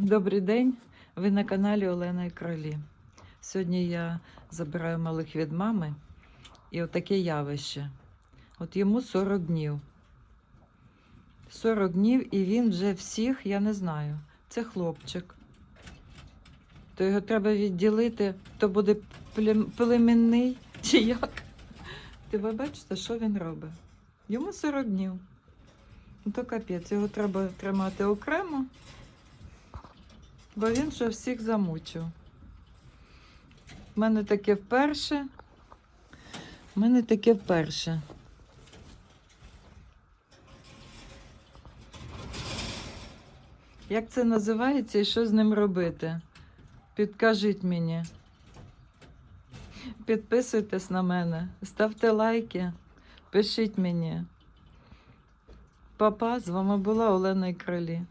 Добрий день, ви на каналі Олена і Кролі. Сьогодні я забираю малих від мами і отаке явище. От йому 40 днів. 40 днів і він вже всіх, я не знаю. Це хлопчик. То його треба відділити, то буде плем- племінний чи як. Ти ви бачите, що він робить? Йому 40 днів. Ну то капець, його треба тримати окремо. Бо він вже всіх замучив. У мене таке вперше. У мене таке вперше. Як це називається і що з ним робити? Підкажіть мені. Підписуйтесь на мене, ставте лайки, пишіть мені. Папа, з вами була Олена і Кролі.